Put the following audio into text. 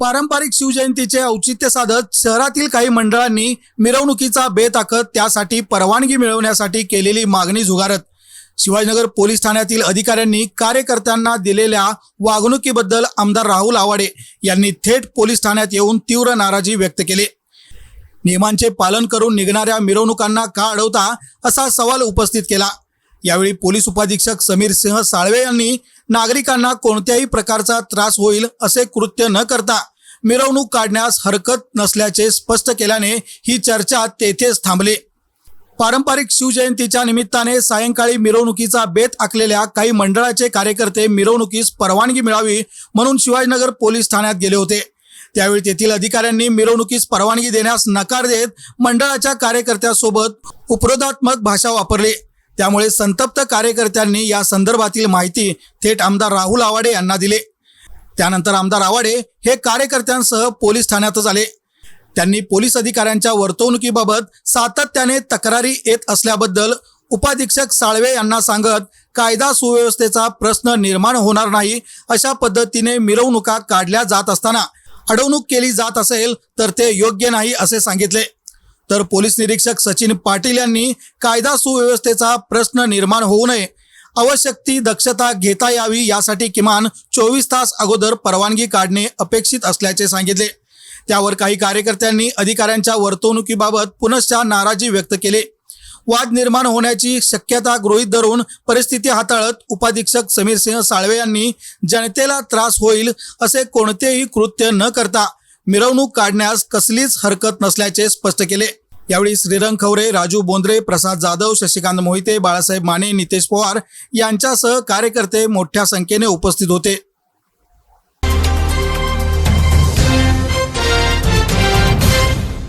पारंपरिक शिवजयंतीचे औचित्य साधत शहरातील काही मंडळांनी मिरवणुकीचा बेताकत त्यासाठी परवानगी मिळवण्यासाठी केलेली मागणी झुगारत. शिवाजीनगर पोलीस ठाण्यातील अधिकाऱ्यांनी कार्यकर्त्यांना दिलेल्या वागणुकीबद्दल आमदार राहुल आवाडे यांनी थेट पोलीस ठाण्यात येऊन तीव्र नाराजी व्यक्त केली. नियमांचे पालन करून निघणाऱ्या मिरवणुकांना का अडवता असा सवाल उपस्थित केला. यावेळी पोलीस उपाधीक्षक समीर सिंह साळवे यांनी नागरिकांना कोणत्याही प्रकारचा त्रास होईल असे कृत्य न करता मिरवणूक काढण्यास हरकत नसल्याचे स्पष्ट केल्याने ही चर्चा तेथेच थांबली. पारंपरिक शिवजयंतीच्या निमित्ताने सायंकाळी मिरवणुकीचा बेत आखलेल्या काही मंडळाचे कार्यकर्ते मिरवणुकीस परवानगी मिळावी म्हणून शिवाजीनगर पोलीस ठाण्यात गेले होते. त्यावेळी तेथील अधिकाऱ्यांनी मिरवणुकीस परवानगी देण्यास नकार देत मंडळाच्या कार्यकर्त्यासोबत उपरोधात्मक भाषा वापरली. त्यामुळे संतप्त कार्यकर्त्यांनी या संदर्भातील माहिती थेट आमदार राहुल आवाडे यांना दिले. त्यानंतर आमदार आवाडे हे कार्यकर्त्यांसह पोलीस ठाण्यातच आले. त्यांनी पोलीस अधिकाऱ्यांच्या वर्तवणुकीबाबत सातत्याने तक्रारी येत असल्याबद्दल उपाधीक्षक साळवे यांना सांगत कायदा सुव्यवस्थेचा प्रश्न निर्माण होणार नाही अशा पद्धतीने मिरवणुका काढल्या जात असताना अडवणूक केली जात असेल तर ते योग्य नाही असे सांगितले. तर पोलीस निरीक्षक सचिन पाटील यांनी कायदा सुव्यवस्थेचा प्रश्न निर्माण होऊ नये. आवश्यक ती दक्षता घेता यावी यासाठी किमान चोवीस तास अगोदर परवानगी काढणे अपेक्षित असल्याचे सांगितले. त्यावर काही कार्यकर्त्यांनी अधिकाऱ्यांच्या वर्तवणुकीबाबत पुनश्च नाराजी व्यक्त केली. वाद निर्माण होण्याची शक्यता गृहीत धरून परिस्थिती हाताळत उपाधीक्षक समीर सिंह साळवे यांनी जनतेला त्रास होईल असे कोणतेही कृत्य न करता मिरवणूक काढण्यास कसलीच हरकत नसल्याचे स्पष्ट केले. यावेळी श्रीरंग खवरे राजू बोंद्रे प्रसाद जाधव शशिकांत मोहिते बाळासाहेब माने नितेश पवार यांच्यासह कार्यकर्ते मोठ्या संख्येने उपस्थित होते.